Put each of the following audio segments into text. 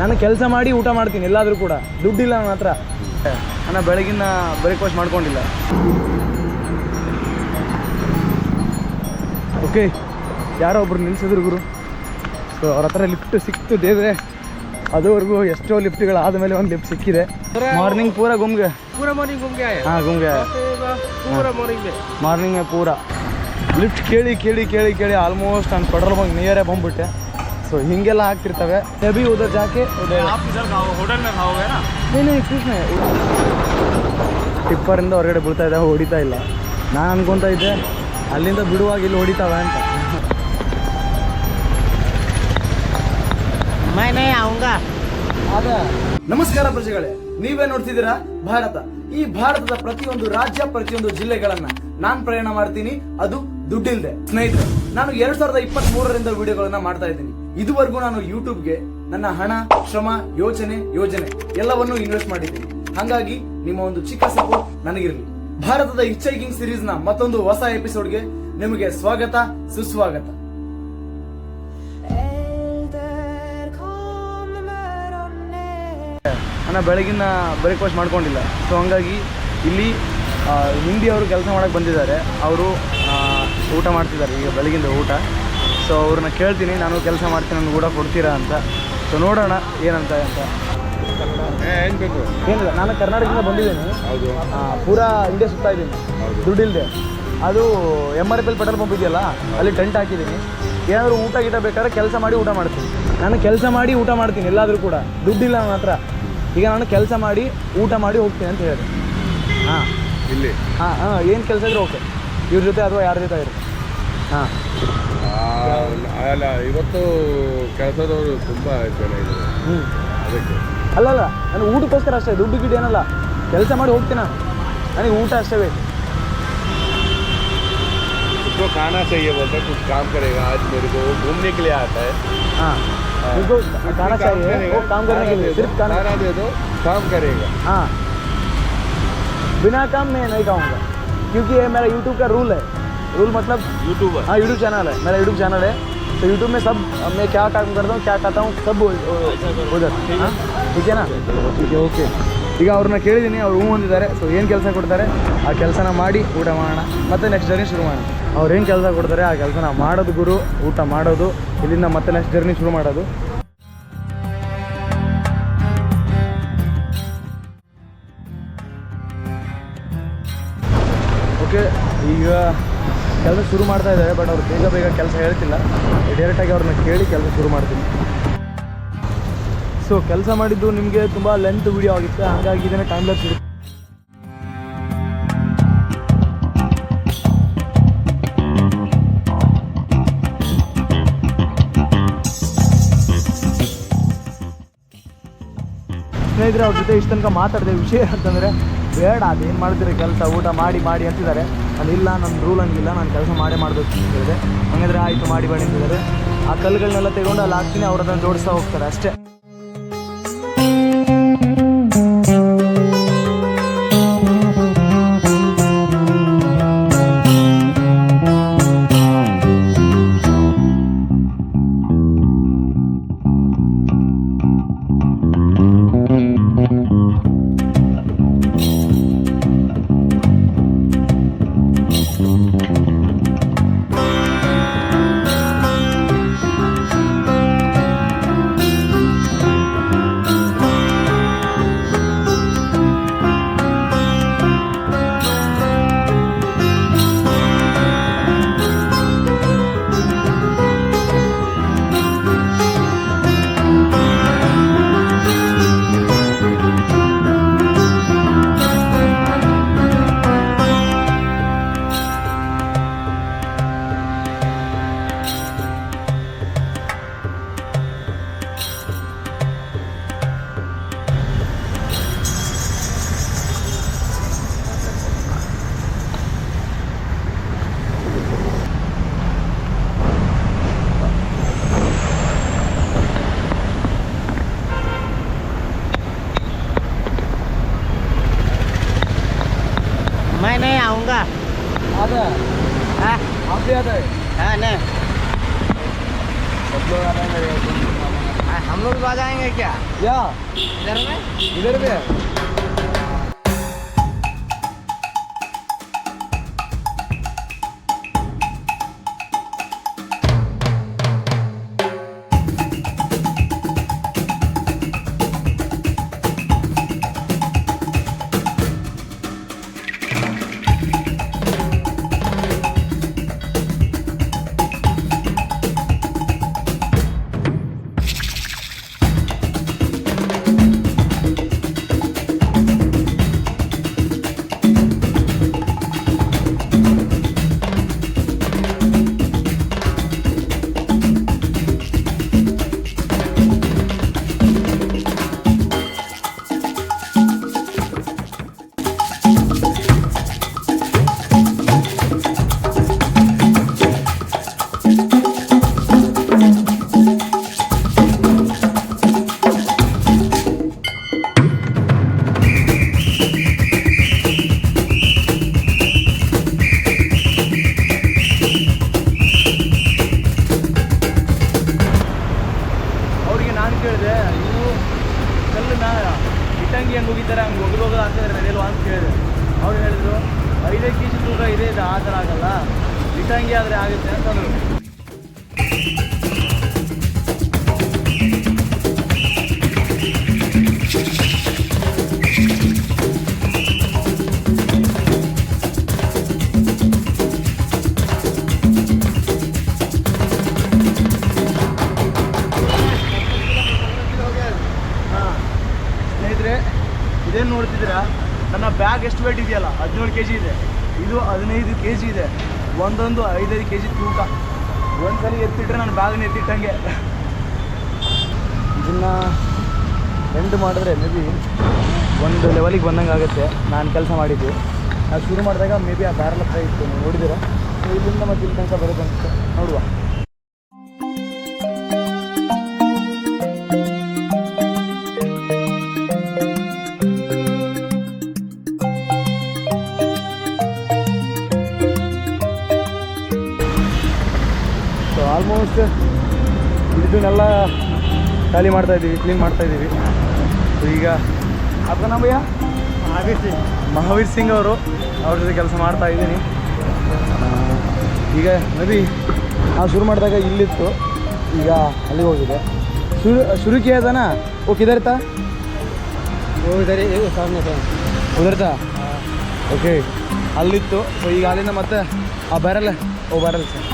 ನಾನು ಕೆಲಸ ಮಾಡಿ ಊಟ ಮಾಡ್ತೀನಿ ಎಲ್ಲಾದರೂ ಕೂಡ. ದುಡ್ಡಿಲ್ಲ ನನ್ನ ಹತ್ರ. ನಾನು ಬೆಳಗಿನ ಬ್ರೇಕ್ಫಾಸ್ಟ್ ಮಾಡ್ಕೊಂಡಿಲ್ಲ. ಓಕೆ ಯಾರೋ ಒಬ್ರು ನಿಲ್ಸಿದ್ರು ಗುರು. ಸೊ ಅವ್ರ ಹತ್ರ ಲಿಫ್ಟ್ ಸಿಕ್ತು ದೇವ್ರೆ ಅದುವರೆಗೂ ಎಷ್ಟೋ ಲಿಫ್ಟ್ಗಳು ಆದಮೇಲೆ ಒಂದು ಲಿಫ್ಟ್ ಸಿಕ್ಕಿದೆ. ಮಾರ್ನಿಂಗ್ ಪೂರ ಗುಮ್ಗೆ. ಹಾ ಮಾರ್ನಿಂಗ್ ಗುಮ್ಗೆ ಹಾಂ ಮಾರ್ನಿಂಗೇ ಪೂರ ಲಿಫ್ಟ್ ಕೇಳಿ ಕೇಳಿ ಕೇಳಿ ಕೇಳಿ ಆಲ್ಮೋಸ್ಟ್ ನಾನು ಪೆಟ್ರೋಲ್ ಬಂಕ್ ನಿಯರೇ ಬಂದ್ಬಿಟ್ಟೆ. ಸೊ ಹೀಗೆಲ್ಲ ಆಗ್ತಿರ್ತವೆ. ಸಬಿ ಉದರ್ ಜಾಕೆ ಟಿಪ್ಪರಿಂದ ಹೊರಗಡೆ ಬೀಳ್ತಾ ಇದೆ ಹೊಡಿತಾ ಇಲ್ಲ. ನಾನು ಅನ್ಕೊತಾ ಇದ್ದೆ ಅಲ್ಲಿಂದ ಬಿಡುವಾಗ ಇಲ್ಲಿ ಹೊಡಿತಾವೆ ಅಂತ. ನಮಸ್ಕಾರ ಪ್ರಜೆಗಳೇ ನೀವೇ ನೋಡ್ತಿದ್ದೀರಾ ಭಾರತ. ಈ ಭಾರತದ ಪ್ರತಿಯೊಂದು ರಾಜ್ಯ ಪ್ರತಿಯೊಂದು ಜಿಲ್ಲೆಗಳನ್ನ ನಾನು ಪ್ರಯಾಣ ಮಾಡ್ತೀನಿ. ಅದು ದುಡ್ಡಿಲ್ದೆ. ಸ್ನೇಹಿತರೆ ನಾನು ಎರಡ್ ಸಾವಿರದ ಇಪ್ಪತ್ತ್ ಮೂರರಿಂದ ವಿಡಿಯೋಗಳನ್ನ ಮಾಡ್ತಾ ಇದ್ದೀನಿ. ಇದುವರೆಗೂ ನಾನು ಯೂಟ್ಯೂಬ್ಗೆ ನನ್ನ ಹಣ ಶ್ರಮ ಯೋಚನೆ ಯೋಜನೆ ಎಲ್ಲವನ್ನೂ ಇನ್ವೆಸ್ಟ್ ಮಾಡಿದ್ದೀನಿ. ಹಾಗಾಗಿ ನಿಮ್ಮ ಒಂದು ಚಿಕ್ಕ ಸಪೋರ್ಟ್ ನನಗಿರಲಿ. ಭಾರತದ ಇಚ್ಛೈಕಿಂಗ್ ಸಿರೀಸ್ನ ಮತ್ತೊಂದು ಹೊಸ ಎಪಿಸೋಡ್ಗೆ ನಿಮಗೆ ಸ್ವಾಗತ ಸುಸ್ವಾಗತ. ನಾನು ಬೆಳಗಿನ ಬ್ರೇಕ್ಫಾಸ್ಟ್ ಮಾಡ್ಕೊಂಡಿಲ್ಲ. ಸೊ ಹಂಗಾಗಿ ಇಲ್ಲಿ ಹಿಂದಿ ಅವರು ಕೆಲಸ ಮಾಡಕ್ಕೆ ಬಂದಿದ್ದಾರೆ. ಅವರು ಊಟ ಮಾಡ್ತಿದ್ದಾರೆ ಈಗ ಬೆಳಗಿಂದ ಊಟ. ಸೊ ಅವ್ರನ್ನ ಕೇಳ್ತೀನಿ ನಾನು ಕೆಲಸ ಮಾಡ್ತೀನಿ ನನಗೆ ಕೂಡ ಕೊಡ್ತೀರಾ ಅಂತ. ಸೊ ನೋಡೋಣ ಏನಂತ ಅಂತ. ಏನಿಲ್ಲ ನಾನು ಕರ್ನಾಟಕದಿಂದ ಬಂದಿದ್ದೀನಿ. ಪೂರಾ ಇಂಡಿಯಾ ಸುತ್ತಾ ಇದ್ದೀನಿ. ದುಡ್ಡಿಲ್ಲದೆ ಅದು M R F L petrol pump ಇದೆಯಲ್ಲ ಅಲ್ಲಿ ಟೆಂಟ್ ಹಾಕಿದ್ದೀನಿ. ಏನಾದರೂ ಊಟ ಗೀಟ ಬೇಕಾದ್ರೆ ಕೆಲಸ ಮಾಡಿ ಊಟ ಮಾಡ್ತೀನಿ. ನಾನು ಕೆಲಸ ಮಾಡಿ ಊಟ ಮಾಡ್ತೀನಿ ಎಲ್ಲಾದರೂ ಕೂಡ. ದುಡ್ಡಿಲ್ಲ ಮಾತ್ರ. ಹತ್ರ ಈಗ ನಾನು ಕೆಲಸ ಮಾಡಿ ಊಟ ಮಾಡಿ ಹೋಗ್ತೀನಿ ಅಂತ ಹೇಳಿದೆ ಹಾಂ. ಇಲ್ಲಿ? ಹಾಂ ಹಾಂ ಏನು ಕೆಲಸ ಇದ್ರೆ ಓಕೆ. ಇವ್ರ ಜೊತೆ ಅಥವಾ ಯಾರ ಜೊತೆ ಇರುತ್ತೆ ಹಾಂ. ಅಲ್ಲ ಇವತ್ತು ಕೆಲಸದವರು ತುಂಬ ಜನ ಇದ್ದಾರೆ ಹ್ಞೂ ಅದಕ್ಕೆ ಅಲ್ಲಲ್ಲ ನಾನು ಊಟಕ್ಕೋಸ್ಕರ ಅಷ್ಟೇ ದುಡ್ಡು ಗಿಡ್ಡು ಏನಲ್ಲ ಕೆಲಸ ಮಾಡಿ ಹೋಗ್ತೀನಿ ನಾನು ನನಗೆ ಊಟ ಅಷ್ಟೇ ಬೇಕು उसको खाना चाहिए बोलते हैं, कुछ काम करेगा आज मेरे को वो घूमने के लिए आता है हाँ उनको खाना चाहिए वो काम करने के लिए सिर्फ खाना खाना दे दो काम करेगा हाँ बिना काम मैं नहीं खाऊंगा क्योंकि ये मेरा यूट्यूब का रूल है रूल मतलब यूट्यूबर हाँ यूट्यूब चैनल है मेरा यूट्यूब चैनल है तो यूट्यूब में सब मैं क्या काम करता हूँ क्या खाता हूँ सब उ- उधर हाँ? ठीक है ना ठीक है ಓಕೆ ಈಗ ಅವ್ರನ್ನ ಕೇಳಿದ್ದೀನಿ ಅವ್ರು ಹ್ಞೂ ಅಂದಿದ್ದಾರೆ ಸೊ ಏನು ಕೆಲಸ ಕೊಡ್ತಾರೆ ಆ ಕೆಲಸನ ಮಾಡಿ ಊಟ ಮಾಡೋಣ ಮತ್ತೆ ನೆಕ್ಸ್ಟ್ ಜರ್ನಿ ಶುರು ಮಾಡೋಣ ಅವ್ರು ಏನು ಕೆಲಸ ಕೊಡ್ತಾರೆ ಆ ಕೆಲಸನ ಮಾಡೋದು ಗುರು ಊಟ ಮಾಡೋದು ಇಲ್ಲಿಂದ ಮತ್ತೆ ನೆಕ್ಸ್ಟ್ ಜರ್ನಿ ಶುರು ಮಾಡೋದು ಓಕೆ ಈಗ ಕೆಲಸ ಶುರು ಮಾಡ್ತಾ ಇದ್ದಾರೆ ಬಟ್ ಅವ್ರು ಬೇಗ ಬೇಗ ಕೆಲಸ ಹೇಳ್ತಿಲ್ಲ. ಡೈರೆಕ್ಟಾಗಿ ಅವ್ರನ್ನ ಕೇಳಿ ಕೆಲಸ ಶುರು ಮಾಡ್ತೀನಿ. ಸೊ ಕೆಲಸ ಮಾಡಿದ್ದು ನಿಮಗೆ ತುಂಬ ಲೆಂತ್ ವಿಡಿಯೋ ಆಗಿತ್ತು, ಹಾಗಾಗಿ ಇದನ್ನು ಟೈಮ್ ಲ್ಯಾಪ್ಸ್ ಇರುತ್ತೆ ಸ್ನೇಹಿತರೆ, ಅವ್ರ ಜೊತೆ ಇಷ್ಟು ತನಕ ಮಾತಾಡಿದೆ ವಿಷಯ ಅಂತಂದರೆ ಬೇಡ, ಅದೇನು ಮಾಡ್ತೀರಿ ಕೆಲಸ? ಊಟ ಮಾಡಿ ಮಾಡಿ ಅಂತಿದ್ದಾರೆ. ಅಲ್ಲಿ ಇಲ್ಲ ನನ್ನ ರೂಲ್ ಹಂಗಿಲ್ಲ, ನಾನು ಕೆಲಸ ಮಾಡೇ ಮಾಡಬೇಕು ಅಂತ ಹೇಳಿದೆ ಹಂಗಂದ್ರೆ ಆಯಿತು, ಮಾಡಿ ಮಾಡಿ ಅಂತಿದ್ದಾರೆ. ಆ ಕಲ್ಲುಗಳನ್ನೆಲ್ಲ ತಗೊಂಡು ಅಲ್ಲಿ ಹಾಕ್ತೀನಿ ಅವ್ರು ಅದನ್ನು ಜೋಡಿಸ್ತಾ ಹೋಗ್ತಾರೆ ಅಷ್ಟೇ. ಹದಿನೇಳು ಕೆ ಜಿ ಇದೆ. ಇದು ಹದಿನೈದು ಕೆ ಜಿ ಇದೆ. ಒಂದೊಂದು ಐದೈದು ಕೆ ಜಿ ತೂಕ. ಒಂದ್ಸಲಿ ಎತ್ತಿಟ್ರೆ ನಾನು ಬ್ಯಾಗ್ನ ಎತ್ತಿಟ್ಟಂಗೆ. ಇದನ್ನ ಎಂಡ್ ಮಾಡಿದ್ರೆ ಮೇ ಬಿ ಒಂದು ಲೆವೆಲಿಗೆ ಬಂದಂಗೆ ಆಗುತ್ತೆ. ನಾನು ಕೆಲಸ ಮಾಡಿದ್ದು. ನಾನು ಶುರು ಮಾಡಿದಾಗ ಮೇ ಬಿ ಆ ಬ್ಯಾರಲ್ ಹತ್ರ ಇತ್ತು. ನೀವು ನೋಡಿದ್ದೀರಾ? ಇಲ್ಲಿಂದ ಮತ್ತೆ ಇಲ್ಲಿ ತನಕ ಅನ್ಸುತ್ತೆ ನೋಡುವ. ಕ್ಲೀನ್ ಮಾಡ್ತಾ ಇದ್ದೀವಿ ಕ್ಲೀನ್ ಮಾಡ್ತಾ ಇದ್ದೀವಿ ಈಗ ಅದನ್ನ ಭಯ್ಯ? ಮಹಾವೀರ್ ಸಿಂಗ್. ಮಹಾವೀರ್ ಸಿಂಗ್ ಅವರು ಅವ್ರ ಜೊತೆ ಕೆಲಸ ಮಾಡ್ತಾ ಇದ್ದೀನಿ. ಈಗ ನದಿ ನಾವು ಶುರು ಮಾಡಿದಾಗ ಇಲ್ಲಿತ್ತು. ಈಗ ಅಲ್ಲಿಗೆ ಹೋಗಿದೆ. ಶುರು ಶುರುಕಿ ಅದನ ಓ ಕಿದರ್ತಾ? ಉದರ್ತ? ಓಕೆ ಅಲ್ಲಿತ್ತು. ಸೊ ಈಗ ಅಲ್ಲಿಂದ ಮತ್ತೆ ಆ ಬರಲ್ಲ ಓ ಬರಲ್ಲ ಸರ್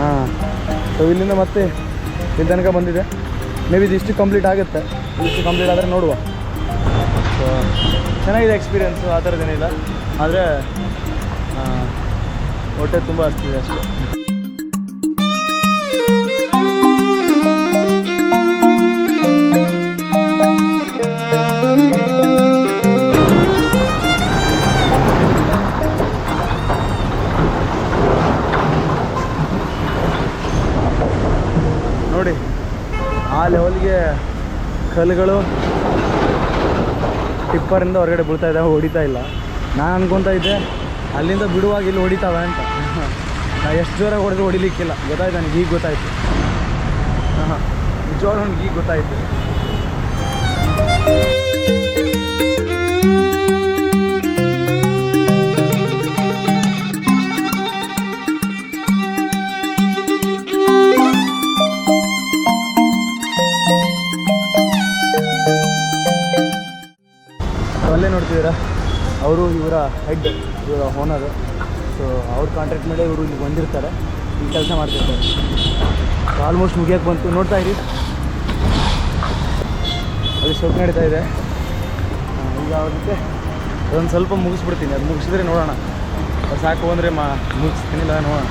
ಹಾಂ. ಸೊ ಇಲ್ಲಿಂದ ಮತ್ತೆ ಇಲ್ಲಿ ತನಕ ಬಂದಿದೆ. ಮೇ ಬಿ ಇದಿಷ್ಟು ಕಂಪ್ಲೀಟ್ ಆಗುತ್ತೆ. ಇದಿಷ್ಟು ಕಂಪ್ಲೀಟ್ ಆದರೆ ನೋಡುವ. ಸೊ ಚೆನ್ನಾಗಿದೆ ಎಕ್ಸ್ಪೀರಿಯೆನ್ಸು ಆ ಥರದ್ದೇನಿಲ್ಲ ಆದರೆ ಹೊಟ್ಟೆ ತುಂಬ ಹಸ್ತಿದೆ ಅಷ್ಟೇ. ನೋಡಿ, ಆ ಲೆವೆಲ್ಗೆ ಕಲ್ಲುಗಳು ಟಿಪ್ಪರಿಂದ ಹೊರಗಡೆ ಬೀಳ್ತಾ ಇದ್ದಾವೆ ಹೊಡಿತಾ ಇಲ್ಲ. ನಾನು ಅನ್ಕೊತಾ ಇದ್ದೆ, ಅಲ್ಲಿಂದ ಬಿಡುವಾಗ ಇಲ್ಲಿ ಹೊಡಿತಾವೆ ಅಂತ. ನಾ ಎಷ್ಟು ಜೋರಾಗಿ ಹೊಡೆದು ಹೊಡಿಲಿಕ್ಕಿಲ್ಲ. ಗೊತ್ತಾಯ್ತು ನನಗೆ ಈಗ ಗೊತ್ತಾಯ್ತು. ಹಾಂ ಜೋರ ನನಗೆ ಈಗ ಗೊತ್ತಾಯ್ತು. ಅವರು ಇವರ ಹೆಡ್ ಇವರ ಓನರ್ ಸೊ ಅವ್ರ ಕಾಂಟ್ಯಾಕ್ಟ್ ಮೇಲೆ ಇವರು ಇಲ್ಲಿ ಬಂದಿರ್ತಾರೆ. ಈ ಕೆಲಸ ಮಾಡ್ತಿರ್ತಾರೆ. ಆಲ್ಮೋಸ್ಟ್ ಮುಗಿಯೋಕ್ಕೆ ಬಂತು. ನೋಡ್ತಾ ಇರಿ. ಅದು ಶೋಕ್ ನಡೀತಾ ಇದೆ. ಈಗ ಅವ್ರ ಜೊತೆ ಅದೊಂದು ಸ್ವಲ್ಪ ಮುಗಿಸ್ಬಿಡ್ತೀನಿ. ಅದು ಮುಗಿಸಿದ್ರೆ ನೋಡೋಣ. ಸಾಕು ಅಂದರೆ ಮಾ ಮುಗಿಸ್ತೀನಿಲ್ಲ ನೋಡೋಣ.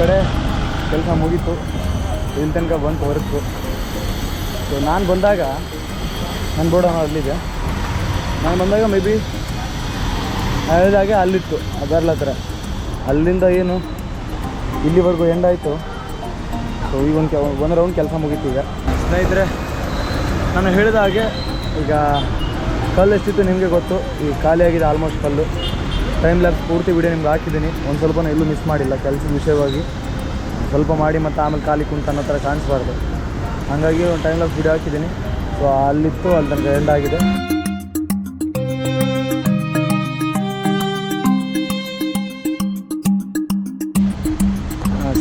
ಕಡೆ ಕೆಲಸ ಮುಗೀತು. ಇಲ್ಲಿ ತನಕ ಬಂತು ಹೊರತು ಸೊ ನಾನು ಬಂದಾಗ ನನ್ನ ಬೋರ್ಡ್ ಅಲ್ಲಿದೆ. ನಾನು ಬಂದಾಗ ಮೇ ಬಿ ಹೇಳಿದಾಗೆ ಅಲ್ಲಿತ್ತು, ಅದರ್ಲ ಹತ್ರ. ಅಲ್ಲಿಂದ ಏನು, ಇಲ್ಲಿವರೆಗೂ ಎಂಡ್ ಆಯಿತು. ಸೊ ಈಗ ಒಂದು ಒಂದು ರೌಂಡ್ ಕೆಲಸ ಮುಗೀತು ಈಗ. ಸ್ನೇಹಿತರೆ, ನಾನು ಹೇಳಿದ ಹಾಗೆ ಈಗ ಕಲ್ಲು ಎಷ್ಟಿತ್ತು ನಿಮಗೆ ಗೊತ್ತು. ಈಗ ಖಾಲಿಯಾಗಿದೆ ಆಲ್ಮೋಸ್ಟ್ ಕಲ್ಲು. ಟೈಮ್ ಲ್ಯಾಬ್ಸ್ ಪೂರ್ತಿ ವಿಡಿಯೋ ನಿಮ್ಗೆ ಹಾಕಿದ್ದೀನಿ. ಒಂದು ಸ್ವಲ್ಪ ಎಲ್ಲೂ ಮಿಸ್ ಮಾಡಿಲ್ಲ, ಕೆಲಸದ ವಿಷಯವಾಗಿ. ಸ್ವಲ್ಪ ಮಾಡಿ ಮತ್ತು ಆಮೇಲೆ ಖಾಲಿ ಕುಂತ ಅನ್ನೋ ಥರ ಕಾಣಿಸ್ಬಾರ್ದು. ಹಾಗಾಗಿ ಒಂದು ಟೈಮ್ ಲ್ಯಾಬ್ಸ್ ವಿಡಿಯೋ ಹಾಕಿದ್ದೀನಿ. ಸೊ ಅಲ್ಲಿತ್ತು ಅಲ್ಲಿ ನನಗೆ ಎಂಡ್ ಆಗಿದೆ.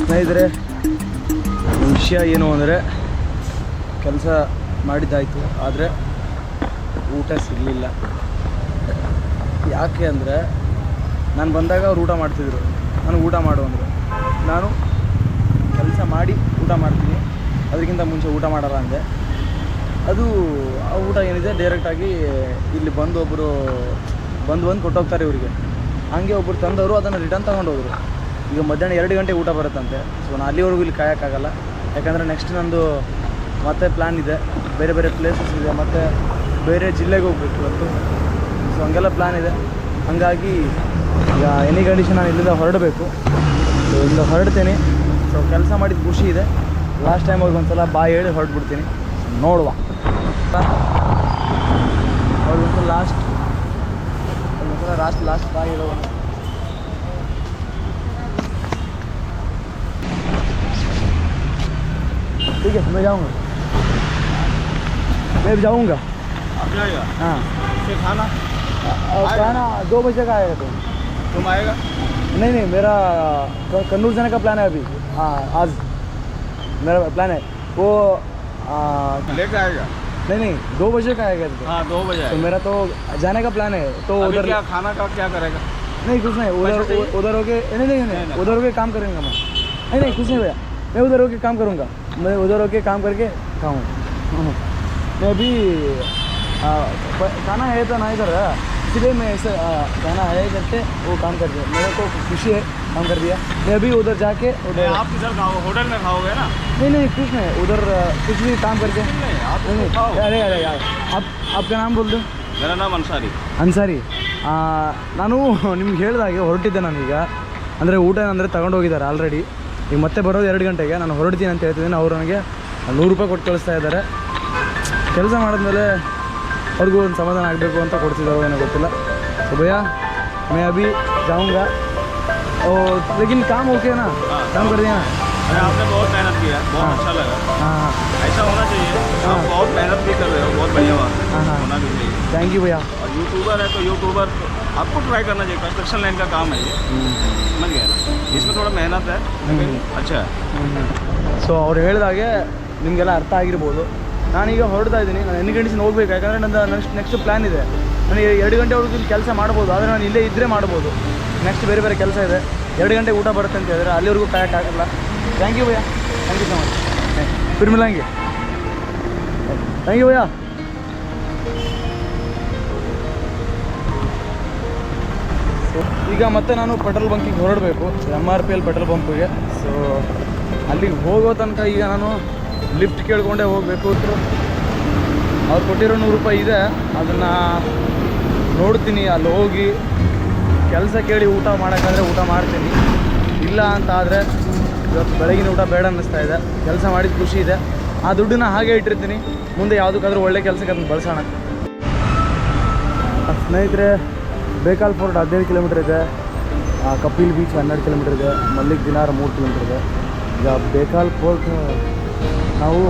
ಸ್ನೇಹಿತರೆ ವಿಷಯ ಏನು ಅಂದರೆ, ಕೆಲಸ ಮಾಡಿದ್ದಾಯಿತು, ಆದರೆ ಊಟ ಸಿಗಲಿಲ್ಲ. ಯಾಕೆ ಅಂದರೆ ನಾನು ಬಂದಾಗ ಅವ್ರು ಊಟ ಮಾಡ್ತಿದ್ರು. ನಾನು ಊಟ ಮಾಡು ಅಂದರು. ನಾನು ಕೆಲಸ ಮಾಡಿ ಊಟ ಮಾಡ್ತೀನಿ. ಅದಕ್ಕಿಂತ ಮುಂಚೆ ಊಟ ಮಾಡಲ್ಲ ಅಂದೆ. ಅದು ಆ ಊಟ ಏನಿದೆ ಡೈರೆಕ್ಟಾಗಿ ಇಲ್ಲಿ ಬಂದು ಒಬ್ಬರು ಬಂದು ಬಂದು ಕೊಟ್ಟೋಗ್ತಾರೆ ಇವರಿಗೆ. ಹಾಗೆ ಒಬ್ಬರು ತಂದವರು ಅದನ್ನು ರಿಟರ್ನ್ ತೊಗೊಂಡೋದ್ರು. ಈಗ ಮಧ್ಯಾಹ್ನ ಎರಡು ಗಂಟೆ ಊಟ ಬರುತ್ತಂತೆ. ಸೊ ನಾನು ಅಲ್ಲಿವರೆಗೂ ಇಲ್ಲಿ ಕಾಯೋಕ್ಕಾಗಲ್ಲ. ಯಾಕಂದರೆ ನೆಕ್ಸ್ಟ್ ನಂದು ಮತ್ತೆ ಪ್ಲ್ಯಾನ್ ಇದೆ. ಬೇರೆ ಬೇರೆ ಪ್ಲೇಸಸ್ ಇದೆ. ಮತ್ತು ಬೇರೆ ಜಿಲ್ಲೆಗೆ ಹೋಗ್ಬೇಕು ಇವತ್ತು. ಸೊ ಹಂಗೆಲ್ಲ ಪ್ಲ್ಯಾನ್ ಇದೆ. ಹಾಗಾಗಿ ಈಗ ಎನಿ ಕಂಡೀಷನ್ ನಾನು ಇಲ್ಲಿಂದ ಹೊರಡಬೇಕು ಸೊ ಇಲ್ಲಿಂದ ಹೊರಡ್ತೀನಿ ಸೊ ಕೆಲಸ ಮಾಡಿದ ಖುಷಿ ಇದೆ ಲಾಸ್ಟ್ ಟೈಮ್ ಅವ್ರಿಗೆ ಒಂದ್ಸಲ ಬಾಯ್ ಹೇಳಿ ಹೊರಟ್ಬಿಡ್ತೀನಿ ನೋಡುವ ಅವ್ರಿಗೊಂದ್ಸಲ ಲಾಸ್ಟ್ ಒಂದ್ಸಲ ಲಾಸ್ಟ್ ಲಾಸ್ಟ್ ಬಾಯ್ ಹೇಳೋ ठीक है मैं जाऊँगा मैं भी जाऊँगा अब जाएगा हाँ फिर खाना और खाना दो बजे का आएगा तुम तुम आएगा? नहीं नहीं मेरा कन्नूर जाने का प्लान है अभी। हाँ आज। मेरा प्लान है। वो लेकर आएगा? नहीं नहीं दो बजे का आएगा हाँ दो बजे तो मेरा तो जाने का प्लान है। तो उधर क्या खाना का क्या करेगा? नहीं कुछ नहीं उधर उधर होके नहीं नहीं नहीं। उधर होके काम करेंगे मैं नहीं नहीं कुछ नहीं भैया। मैं उधर होके काम करूँगा। मैं उधर होके काम करके खाऊँ। मैं अभी खाना है तो ना इधर इसलिए मैं ऐसे आ, खाना है करके वो काम कर दिया मेरे को खुशी है काम कर दिया मैं अभी उधर जाके उधर आप किधर खाओ होटल में खाओगे ना नहीं नहीं कुछ नहीं उधर आ, कुछ भी काम करके नहीं आप नहीं उसको खाओ नहीं अरे अरे यार आप आपका नाम बोल दो मेरा नाम अंसारी ಅನ್ಸಾರಿ ಆ, ನಾನು ನಿಮ್ಗೆ ಹೇಳಿದಾಗೆ ಹೊರಟಿದ್ದೆ ನಾನೀಗ ಅಂದರೆ ಊಟ ಅಂದರೆ ತಗೊಂಡು ಹೋಗಿದ್ದಾರೆ ಆಲ್ರೆಡಿ ಈಗ ಮತ್ತೆ ಬರೋದು ಎರಡು ಗಂಟೆಗೆ ನಾನು ಹೊರಡ್ತೀನಿ ಅಂತ ಹೇಳ್ತಿದ್ದೀನಿ ಅವ್ರು ನನಗೆ ನೂರು ರೂಪಾಯಿ ಕೊಟ್ಟು ಕಳಿಸ್ತಾ ಇದ್ದಾರೆ ಕೆಲಸ ಮಾಡಿದ್ಮೇಲೆ ಅವ್ರಿಗೂ ಒಂದು ಸಮಾಧಾನ ಆಗಬೇಕು ಅಂತ ಕೊಡ್ತಿದ್ದಾರೋ ಏನೋ ಗೊತ್ತಿಲ್ಲ ಸೊ ಭಯ್ಯ मैं अभी जाऊंगा और लेकिन काम ओके ना काम कर दिया ना अरे आपने बहुत मेहनत किया बहुत हाँ। अच्छा लगा हाँ हाँ ऐसा होना चाहिए हाँ। आप बहुत मेहनत भी कर रहे हो बहुत बढ़िया बात हाँ, हाँ। होना भी चाहिए थैंक यू भैया और यूट्यूबर है तो यूट्यूबर आपको ट्राई करना चाहिए कंस्ट्रक्शन लाइन का काम है ये समझ गया ना इसमें थोड़ा मेहनत है लेकिन अच्छा है ಸೊ ಅವ್ರು ಹೇಳಿದಾಗೆ ನಿಮಗೆಲ್ಲ ಅರ್ಥ ಆಗಿರ್ಬೋದು ನಾನೀಗ ಹೊರಡ್ತಾ ಇದ್ದೀನಿ. ನಾನು ಎన్ని ಗಂಟೆ ಹೋಗ್ಬೇಕು. ಯಾಕಂದರೆ ನನ್ನ ನೆಕ್ಸ್ಟ್ ನೆಕ್ಸ್ಟ್ ಪ್ಲ್ಯಾನ್ ಇದೆ. ನನಗೆ ಎರಡು ಗಂಟೆ ಇಲ್ಲಿ ಕೆಲಸ ಮಾಡ್ಬೋದು. ಆದರೆ ನಾನು ಇಲ್ಲೇ ಇದ್ದರೆ ಮಾಡ್ಬೋದು. ನೆಕ್ಸ್ಟ್ ಬೇರೆ ಬೇರೆ ಕೆಲಸ ಇದೆ. ಎರಡು ಗಂಟೆ ಊಟ ಬರುತ್ತೆ ಅಂತ ಹೇಳಿದ್ರೆ ಅಲ್ಲಿವರೆಗೂ ಕಾಯೋಕ್ಕಾಗಲ್ಲ ಥ್ಯಾಂಕ್ ಯು ಭಯ್ಯ. ಥ್ಯಾಂಕ್ ಯು ಸೊ ಮಚ್ ಫಿರ್ ಮಿಲಂಗೆ ಥ್ಯಾಂಕ್ ಯು ಭಯ್ಯ. ಈಗ ಮತ್ತೆ ನಾನು ಪೆಟ್ರೋಲ್ ಬಂಕಿಗೆ ಹೊರಡಬೇಕು. M R P L petrol ಬಂಕಿಗೆ. So ಅಲ್ಲಿಗೆ ಹೋಗೋ ತನಕ ಈಗ ನಾನು ಲಿಫ್ಟ್ ಕೇಳ್ಕೊಂಡೇ ಹೋಗಬೇಕು ಅವ್ರು ಕೊಟ್ಟಿರೋ ನೂರು ರೂಪಾಯಿ ಇದೆ, ಅದನ್ನು ನೋಡ್ತೀನಿ, ಅಲ್ಲಿ ಹೋಗಿ ಕೆಲಸ ಕೇಳಿ ಊಟ ಮಾಡೋಕ್ಕಾದ್ರೆ ಊಟ ಮಾಡ್ತೀನಿ. ಇಲ್ಲ ಅಂತ ಆದರೆ ಇವತ್ತು ಬೆಳಗಿನ ಊಟ ಬೇಡ ಅನ್ನಿಸ್ತಾ ಇದೆ. ಕೆಲಸ ಮಾಡಿದ ಖುಷಿ ಇದೆ. ಆ ದುಡ್ಡನ್ನ ಹಾಗೆ ಇಟ್ಟಿರ್ತೀನಿ. ಮುಂದೆ ಯಾವುದಕ್ಕಾದ್ರೂ ಒಳ್ಳೆ ಕೆಲಸಕ್ಕೆ ಅದನ್ನು ಬಳಸೋಣ. ಸ್ನೇಹಿತರೆ, ಬೇಕಾಲ್ ಫೋರ್ಟ್ ಹದಿನೈದು ಕಿಲೋಮೀಟರ್ ಇದೆ. ಕಪಿಲ್ ಬೀಚ್ ಹನ್ನೆರಡು ಕಿಲೋಮೀಟರ್ ಇದೆ. ಮಲ್ಲಿಕ್ ದಿನಾರ ಮೂರು ಕಿಲೋಮೀಟರ್ ಇದೆ. ಈಗ ಬೇಕಾಲ್ ಫೋರ್ಟ್ ನಾವು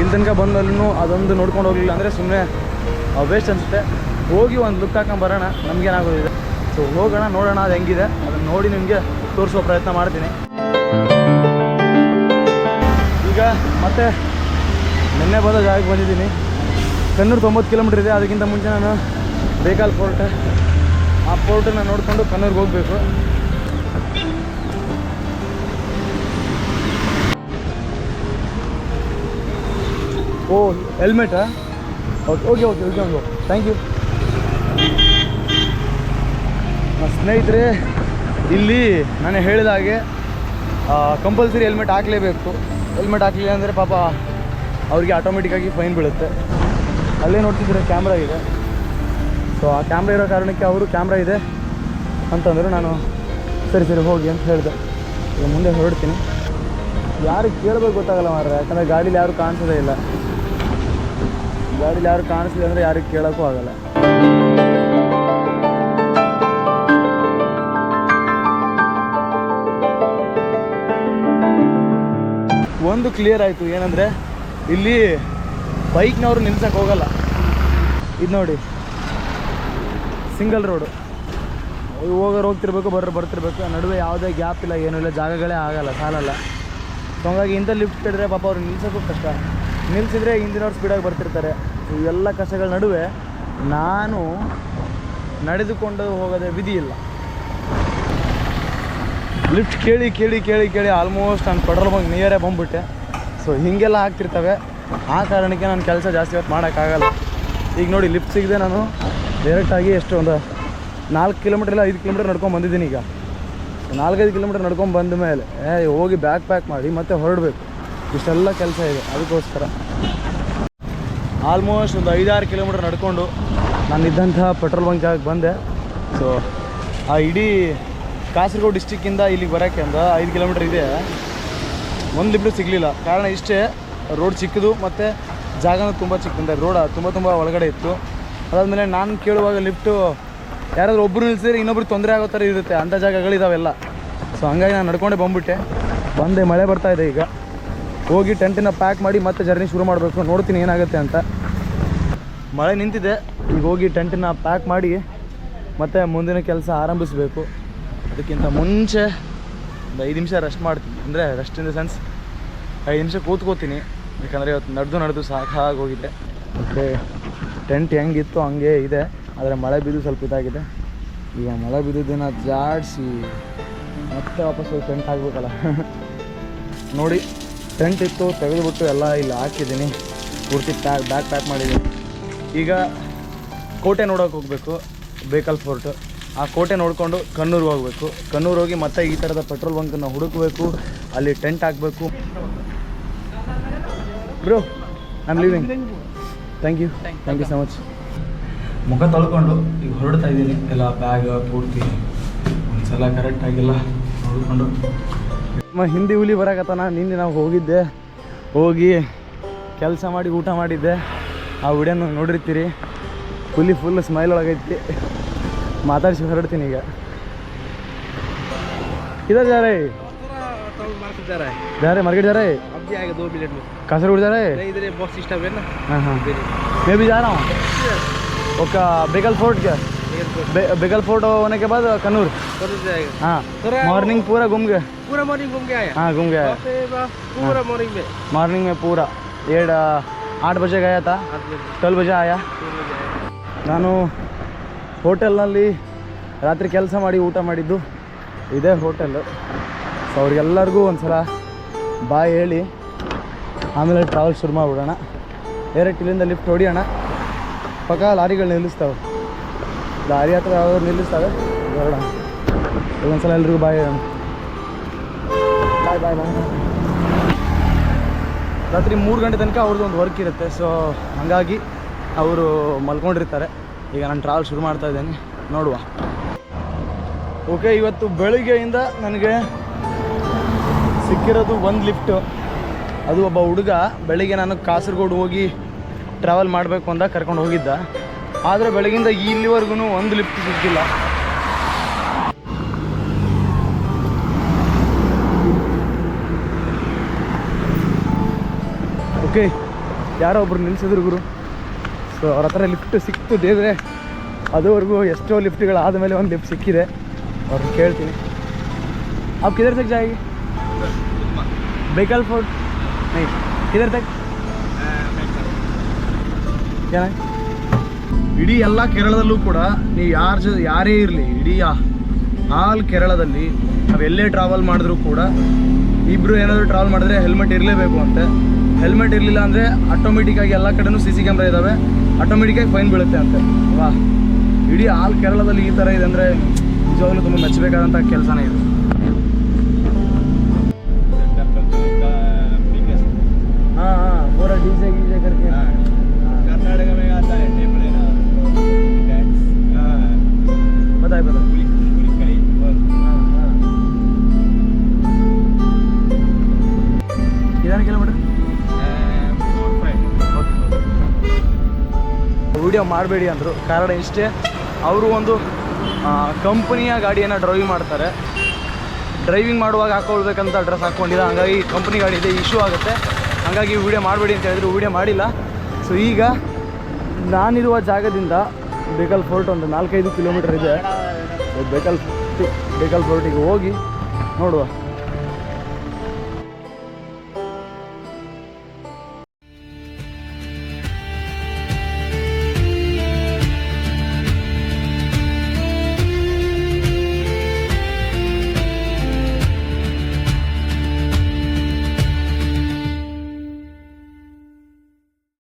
ಇಲ್ಲಿ ತನಕ ಬಂದಲ್ಲೂ ಅದೊಂದು ನೋಡ್ಕೊಂಡು ಹೋಗಲಿಲ್ಲ ಅಂದರೆ ಸುಮ್ಮನೆ ವೇಸ್ಟ್ ಅನಿಸುತ್ತೆ. ಹೋಗಿ ಒಂದು ಲುಕ್ ಹಾಕೊಂಡು ಬರೋಣ, ನಮಗೇನಾಗೋದಿದೆ. ಸೊ ಹೋಗೋಣ, ನೋಡೋಣ ಅದು ಹೆಂಗಿದೆ. ಅದನ್ನು ನೋಡಿ ನಿಮಗೆ ತೋರಿಸೋ ಪ್ರಯತ್ನ ಮಾಡ್ತೀನಿ. ಈಗ ಮತ್ತೆ ನಿನ್ನೆ ಬಂದ ಜಾಗಕ್ಕೆ ಬಂದಿದ್ದೀನಿ. ಕನ್ನೂರು ತೊಂಬತ್ತು ಕಿಲೋಮೀಟ್ರ್ ಇದೆ. ಅದಕ್ಕಿಂತ ಮುಂಚೆ ನಾನು ಬೇಕಾಲ್ ಫೋರ್ಟ್ ಆ ಫೋರ್ಟನ್ನು ನೋಡಿಕೊಂಡು ಕನ್ನೂರಿಗೆ ಹೋಗಬೇಕು. ಓ ಹೆಲ್ಮೆಟಾ okay okay okay okay okay thank you ಸ್ನೇಹಿತರೆ, ಇಲ್ಲಿ ನಾನು ಹೇಳಿದ ಹಾಗೆ ಕಂಪಲ್ಸರಿ ಹೆಲ್ಮೆಟ್ ಹಾಕಲೇಬೇಕು. ಹೆಲ್ಮೆಟ್ ಹಾಕಲಿಲ್ಲ ಅಂದರೆ ಪಾಪ ಅವ್ರಿಗೆ ಆಟೋಮೆಟಿಕ್ಕಾಗಿ ಫೈನ್ ಬೀಳುತ್ತೆ. ಅಲ್ಲೇ ನೋಡ್ತಿದ್ರೆ ಕ್ಯಾಮ್ರಾ ಇದೆ. ಸೊ ಆ ಕ್ಯಾಮ್ರಾ ಇರೋ ಕಾರಣಕ್ಕೆ ಅವರು ಕ್ಯಾಮ್ರಾ ಇದೆ ಅಂತಂದರು ನಾನು, ಸರಿ ಸರಿ, ಹೋಗಿ ಅಂತ ಹೇಳಿದೆ. ಈಗ ಮುಂದೆ ಹೊರಡ್ತೀನಿ. ಯಾರಿಗೆ ಕೇಳಬೇಕು ಗೊತ್ತಾಗಲ್ಲ ಮಾರ್ರೆ, ಯಾಕಂದರೆ ಗಾಡೀಲಿ ಯಾರು ಕಾಣಿಸೋದೇ ಇಲ್ಲ. ಗಾಡೀಲಿ ಯಾರು ಕಾಣಿಸ್ಲಿಲ್ಲ ಅಂದರೆ ಯಾರಿಗೆ ಕೇಳೋಕ್ಕೂ ಆಗಲ್ಲ. ಒಂದು ಕ್ಲಿಯರ್ ಆಯಿತು. ಏನಂದರೆ ಇಲ್ಲಿ ಬೈಕ್ನವರು ನಿಲ್ಸಕ್ಕೆ ಹೋಗಲ್ಲ. ಇದು ನೋಡಿ. ಸಿಂಗಲ್ ರೋಡು ಹೋಗೋರು ಹೋಗ್ತಿರ್ಬೇಕು, ಬರ್ರು ಬರ್ತಿರ್ಬೇಕು. ನಡುವೆ ಯಾವುದೇ ಗ್ಯಾಪ್ ಇಲ್ಲ, ಏನೂ ಇಲ್ಲ, ಜಾಗಗಳೇ ಆಗಲ್ಲ, ಸಾಲಲ್ಲ. ಸೊ ಹಂಗಾಗಿ ಇಂಥ ಲಿಫ್ಟ್ ಕಟ್ಟಿದ್ರೆ ಪಾಪ ಅವ್ರು ನಿಲ್ಸೋಕ್ಕೂ ಕಷ್ಟ. ನಿಲ್ಸಿದ್ರೆ ಹಿಂದಿನವ್ರು ಸ್ಪೀಡಾಗಿ ಬರ್ತಿರ್ತಾರೆ. ಇವೆಲ್ಲ ಕಷ್ಟಗಳ ನಡುವೆ ನಾನು ನಡೆದುಕೊಂಡು ಹೋಗೋದೆ ವಿಧಿ ಇಲ್ಲ ಲಿಫ್ಟ್ ಕೇಳಿ ಕೇಳಿ ಕೇಳಿ ಕೇಳಿ ಆಲ್ಮೋಸ್ಟ್ ನಾನು ಪೆಟ್ರೋಲ್ ಬಂಕ್ ನಿಯರೇ ಬಂದ್ಬಿಟ್ಟೆ. ಸೊ ಹೀಗೆಲ್ಲ ಆಗ್ತಿರ್ತವೆ. ಆ ಕಾರಣಕ್ಕೆ ನಾನು ಕೆಲಸ ಜಾಸ್ತಿ ಹೊತ್ತು ಮಾಡೋಕ್ಕಾಗಲ್ಲ. ಈಗ ನೋಡಿ ಲಿಫ್ಟ್ ಸಿಗದೆ ನಾನು ಡೈರೆಕ್ಟಾಗಿ ಎಷ್ಟು ಒಂದು ನಾಲ್ಕು ಕಿಲೋಮೀಟ್ರ್ ಇಲ್ಲ ಐದು ಕಿಲೋಮೀಟ್ರ್ ನಡ್ಕೊಂಡು ಬಂದಿದ್ದೀನಿ ಈಗ. ನಾಲ್ಕೈದು ಕಿಲೋಮೀಟ್ರ್ ನಡ್ಕೊಂಡು ಬಂದ ಮೇಲೆ ಹೋಗಿ ಬ್ಯಾಗ್ ಪ್ಯಾಕ್ ಮಾಡಿ ಮತ್ತೆ ಹೊರಡಬೇಕು. ಇಷ್ಟೆಲ್ಲ ಕೆಲಸ ಇದೆ. ಅದಕ್ಕೋಸ್ಕರ. ಆಲ್ಮೋಸ್ಟ್ ಒಂದು ಐದಾರು ಕಿಲೋಮೀಟ್ರ್ ನಡ್ಕೊಂಡು ನಾನು ಇದ್ದಂತಹ ಪೆಟ್ರೋಲ್ ಬಂಕ್ ಜಾಗಕ್ಕೆ ಬಂದೆ. ಸೊ ಆ ಇಡೀ ಕಾಸರಗೋಡು ಡಿಸ್ಟಿಕ್ಕಿಂದ ಇಲ್ಲಿಗೆ ಬರೋಕ್ಕೆ ಅಂತ ಐದು ಕಿಲೋಮೀಟ್ರ್ ಇದೆ. ಒಂದು ಲಿಫ್ಟು ಸಿಗಲಿಲ್ಲ. ಕಾರಣ ಇಷ್ಟೇ, ರೋಡ್ ಚಿಕ್ಕದು ಮತ್ತು ಜಾಗನೂ ತುಂಬ ಚಿಕ್ಕಂದ. ರೋಡ ತುಂಬ ತುಂಬ ಒಳಗಡೆ ಇತ್ತು. ಅದಾದಮೇಲೆ ನಾನು ಕೇಳುವಾಗ ಲಿಫ್ಟು ಯಾರಾದರೂ ಒಬ್ಬರು ನಿಲ್ಸಿದ್ರೆ ಇನ್ನೊಬ್ರು ತೊಂದರೆ ಆಗೋ ಥರ ಇರುತ್ತೆ. ಅಂಥ ಜಾಗಗಳಿದಾವೆಲ್ಲ. ಸೊ ಹಂಗಾಗಿ ನಾನು ನಡ್ಕೊಂಡೆ ಬಂದ್ಬಿಟ್ಟೆ. ಬಂದೆ ಮಳೆ ಬರ್ತಾ ಇದೆ ಈಗ. ಹೋಗಿ ಟೆಂಟನ್ನ ಪ್ಯಾಕ್ ಮಾಡಿ ಮತ್ತೆ ಜರ್ನಿ ಶುರು ಮಾಡಬೇಕು. ನೋಡ್ತೀನಿ ಏನಾಗುತ್ತೆ ಅಂತ. ಮಳೆ ನಿಂತಿದೆ. ಈಗ ಹೋಗಿ ಟೆಂಟನ್ನ ಪ್ಯಾಕ್ ಮಾಡಿ ಮತ್ತೆ ಮುಂದಿನ ಕೆಲಸ ಆರಂಭಿಸಬೇಕು. ಅದಕ್ಕಿಂತ ಮುಂಚೆ ಒಂದು ಐದು ನಿಮಿಷ ರೆಸ್ಟ್ ಮಾಡ್ತೀನಿ. ಅಂದರೆ ರೆಸ್ಟ್ ಇನ್ ದ ಸೆನ್ಸ್ ಐದು ನಿಮಿಷ ಕೂತ್ಕೋತೀನಿ. ಯಾಕಂದರೆ ಇವತ್ತು ನಡೆದು ನಡೆದು ಸಾಕಾಗಿ ಹೋಗಿದೆ ಮತ್ತು ಟೆಂಟ್ ಹೆಂಗಿತ್ತು ಹಂಗೆ ಇದೆ. ಆದರೆ ಮಳೆ ಬಿದ್ದು ಸ್ವಲ್ಪ ಇದಾಗಿದೆ. ಈಗ ಮಳೆ ಬಿದ್ದಿದ್ದನ್ನು ಜಾಡಿಸಿ ಮತ್ತೆ ವಾಪಸ್ ಹೋಗಿ ಟೆಂಟ್ ಆಗಬೇಕಲ್ಲ ನೋಡಿ. ಟೆಂಟ್ ಇತ್ತು ತೆಗೆದುಬಿಟ್ಟು ಎಲ್ಲ ಇಲ್ಲಿ ಹಾಕಿದ್ದೀನಿ. ಪೂರ್ತಿ ಪ್ಯಾಕ್ ಬ್ಯಾಗ್ ಪ್ಯಾಕ್ ಮಾಡಿದ್ದೀನಿ. ಈಗ ಕೋಟೆ ನೋಡೋಕೆ ಹೋಗಬೇಕು ಬೇಕಲ್ ಫೋರ್ಟ್. ಆ ಕೋಟೆ ನೋಡಿಕೊಂಡು ಕಣ್ಣೂರಿಗೆ ಹೋಗಬೇಕು. ಕಣ್ಣೂರು ಹೋಗಿ ಮತ್ತೆ ಈ ಥರದ ಪೆಟ್ರೋಲ್ ಬಂಕನ್ನು ಹುಡುಕಬೇಕು ಅಲ್ಲಿ ಟೆಂಟ್ ಹಾಕಬೇಕು. Bro I am leaving thank you thank you so much ಮುಖ ತೊಳ್ಕೊಂಡು ಈಗ ಹೊರಡ್ತಾ ಇದ್ದೀನಿ. ಎಲ್ಲ ಬ್ಯಾಗ್ ಪೂರ್ತಿ ಒಂದ್ಸಲ ಕರೆಕ್ಟಾಗಿಲ್ಲ ನೋಡಿಕೊಂಡು. ನಮ್ಮ ಹಿಂದಿ ಹುಲಿ ಬರಕತ್ತಾನ ನಿನ್ನೆ ನಾವು ಹೋಗಿದ್ದೆ ಹೋಗಿ ಕೆಲಸ ಮಾಡಿ ಊಟ ಮಾಡಿದ್ದೆ ಆ ವಿಡಿಯೋನ ನೋಡಿರ್ತೀರಿ ಹುಲಿ ಫುಲ್ ಸ್ಮೈಲ್ ಒಳಗೈತಿ ಮಾತಾಡ್ಸಿ ಹೊರಡ್ತೀನಿ ಈಗ किधर जा रहे मार्केट जा रहा है जा रहे मार्केट जा रहे अब भी आएगा दो मिनट में कासरगोड जा रहे नहीं इधर ये बस स्टॉप है ना हाँ हाँ मैं भी जा रहा हूँ ओके बेगल फोर्ट क्या एयरपोर्ट बे, बेगल फोर्ट होने के बाद कन्नूर कब जाएगा हाँ थोड़ा- मॉर्निंग पूरा घूम गए पूरा मॉर्निंग घूम के आया हाँ घूम गया बाप रे बाप, पूरा मॉर्निंग में मॉर्निंग में पूरा ಏಳು ಆರು ಬಜೆ ಗಯಾ ತಾ आठ बजे ಟ್ವೆಲ್ ಬಜೆ ಆಯಾ तीन बजे आएगा ನಾನು ಹೋಟೆಲ್ನಲ್ಲಿ ರಾತ್ರಿ ಕೆಲಸ ಮಾಡಿ ಊಟ ಮಾಡಿದ್ದು ಇದೇ ಹೋಟೆಲ್ಲು ಸೊ ಅವ್ರಿಗೆಲ್ಲರಿಗೂ ಒಂದು ಸಲ ಬಾಯ್ ಹೇಳಿ ಆಮೇಲೆ ಟ್ರಾವೆಲ್ ಶುರು ಮಾಡಿಬಿಡೋಣ ಡೈರೆಕ್ಟ್ ಇಲ್ಲಿಂದ ಲಿಫ್ಟ್ ಹೊಡಿಯೋಣ ಪಕ್ಕ ಲಾರಿಗಳು ನಿಲ್ಲಿಸ್ತಾವೆ ಲಾರಿ ಹತ್ರ ಯಾವ್ದಾದ್ರು ನಿಲ್ಲಿಸ್ತಾವೆ ಹೊರಡೋಣ ಒಂದು ಸಲ ಎಲ್ರಿಗೂ ಬಾಯ್ ಹೇಳೋಣ ಬಾಯ್ ಬಾಯ್ ಬಾಯ್. ರಾತ್ರಿ ಮೂರು ಗಂಟೆ ತನಕ ಅವ್ರದ್ದು ಒಂದು ವರ್ಕ್ ಇರುತ್ತೆ. ಸೊ ಹಾಗಾಗಿ ಅವರು ಮಲ್ಕೊಂಡಿರ್ತಾರೆ. ಈಗ ನಾನು ಟ್ರಾವೆಲ್ ಶುರು ಮಾಡ್ತಾ ಇದ್ದೇನೆ. ನೋಡುವ. ಓಕೆ ಇವತ್ತು ಬೆಳಿಗ್ಗೆಯಿಂದ ನನಗೆ ಸಿಕ್ಕಿರೋದು ಒಂದು ಲಿಫ್ಟು ಅದು ಒಬ್ಬ ಹುಡುಗ. ಬೆಳಿಗ್ಗೆ ನಾನು ಕಾಸರಗೋಡು ಹೋಗಿ ಟ್ರಾವೆಲ್ ಮಾಡಬೇಕು ಅಂತ ಕರ್ಕೊಂಡು ಹೋಗಿದ್ದ. ಆದರೆ ಬೆಳಗಿಂದ ಇಲ್ಲಿವರೆಗೂ ಒಂದು ಲಿಫ್ಟ್ ಸಿಕ್ಕಿಲ್ಲ. ಓಕೆ ಯಾರೋ ಒಬ್ರು ನಿಲ್ಸಿದ್ರು ಗುರು ಸೊ ಅವ್ರ ಹತ್ರ ಲಿಫ್ಟ್ ಸಿಕ್ತು ದೇವ್ರೆ ಅದುವರೆಗೂ ಎಷ್ಟೋ ಲಿಫ್ಟ್ಗಳು ಆದಮೇಲೆ ಒಂದು ಲಿಫ್ಟ್ ಸಿಕ್ಕಿದೆ ಅವ್ರನ್ನ ಕೇಳ್ತೀನಿ आप किधर तक जाएगी बेकल फोर्ट नहीं किधर तक ಏನ ಇಡೀ ಎಲ್ಲ ಕೇರಳದಲ್ಲೂ ಕೂಡ ನೀವು ಯಾರ ಜೊ ಯಾರೇ ಇರಲಿ ಇಡೀ ಆಲ್ ಕೇರಳದಲ್ಲಿ ನಾವು ಎಲ್ಲೇ ಟ್ರಾವೆಲ್ ಮಾಡಿದ್ರು ಕೂಡ ಇಬ್ಬರು ಏನಾದರೂ ಟ್ರಾವೆಲ್ ಮಾಡಿದ್ರೆ ಹೆಲ್ಮೆಟ್ ಇರಲೇಬೇಕು ಅಂತೆ ಹೆಲ್ಮೆಟ್ ಇರಲಿಲ್ಲ ಅಂದರೆ ಆಟೋಮೆಟಿಕ್ಕಾಗಿ ಎಲ್ಲ ಕಡೆನೂ ಸಿ ಸಿ ಕ್ಯಾಮ್ರಾ ಇದ್ದಾವೆ ಆಟೋಮೆಟಿಕ್ಕಾಗಿ ಫೈನ್ ಬೀಳುತ್ತೆ ಅಂತೆ. ವಾ. ಇಡೀ ಆಲ್ ಕೇರಳದಲ್ಲಿ ಈ ಥರ ಇದೆ ಅಂದರೆ ನಿಜವಾಗ್ಲೂ ತುಂಬ ಮೆಚ್ಚಬೇಕಾದಂಥ ಕೆಲಸನೇ ಇದು. ಮಾಡಬೇಡಿ ಅಂದರು. ಕಾರಣ ಇಷ್ಟೇ, ಅವರು ಒಂದು ಕಂಪನಿಯ ಗಾಡಿಯನ್ನು ಡ್ರೈವಿಂಗ್ ಮಾಡ್ತಾರೆ. ಡ್ರೈವಿಂಗ್ ಮಾಡುವಾಗ ಹಾಕೊಳ್ಬೇಕಂತ ಡ್ರೆಸ್ ಹಾಕ್ಕೊಂಡಿಲ್ಲ ಹಾಗಾಗಿ ಕಂಪ್ನಿ ಗಾಡಿ ಇದೆ ಇಶ್ಯೂ ಆಗುತ್ತೆ. ಹಾಗಾಗಿ ವೀಡಿಯೋ ಮಾಡಬೇಡಿ ಅಂತ ಹೇಳಿದ್ರು, ವೀಡಿಯೋ ಮಾಡಿಲ್ಲ. ಸೊ ಈಗ ನಾನಿರುವ ಜಾಗದಿಂದ ಬೇಕಲ್ ಫೋರ್ಟ್ ಒಂದು ನಾಲ್ಕೈದು ಕಿಲೋಮೀಟರ್ ಇದೆ. ಬೇಕಲ್ ಬೇಕಲ್ ಫೋರ್ಟಿಗೆ ಹೋಗಿ ನೋಡುವ.